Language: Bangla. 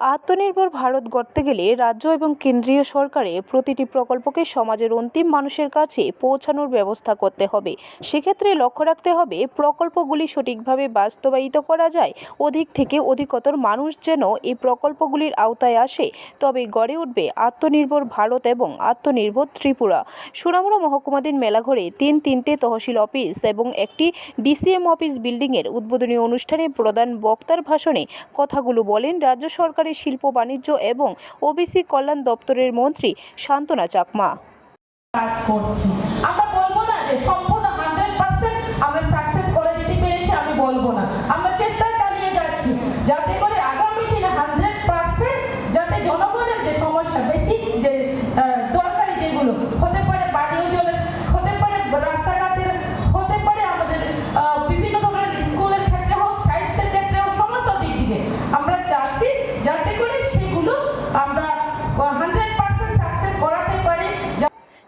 আত্মনির্ভর ভারত গড়তে গেলে রাজ্য এবং কেন্দ্রীয় সরকারে প্রতিটি প্রকল্পকে সমাজের অন্তিম মানুষের কাছে পৌঁছানোর ব্যবস্থা করতে হবে। সেক্ষেত্রে লক্ষ্য রাখতে হবে, প্রকল্পগুলি সঠিকভাবে বাস্তবায়িত করা যায়, অধিক থেকে অধিকতর মানুষ যেন এই প্রকল্পগুলির আওতায় আসে, তবে গড়ে উঠবে আত্মনির্ভর ভারত এবং আত্মনির্ভর ত্রিপুরা। সুনামুড়া মহকুমাধীন মেলাঘরে তিন তিনটে তহসিল অফিস এবং একটি ডিসিএম অফিস বিল্ডিংয়ের উদ্বোধনী অনুষ্ঠানে প্রধান বক্তার ভাষণে কথাগুলো বলেন রাজ্য সরকারের শিল্প বাণিজ্য এবং ওবিসি কল্যাণ দপ্তরের মন্ত্রী শান্তনা চাকমা। আমরা বলব না যে সম্পূর্ণ হান্ড্রেড পার্সেন্ট আমরা সাকসেস করে দিতে পেরেছি আমি বলব না। আমরা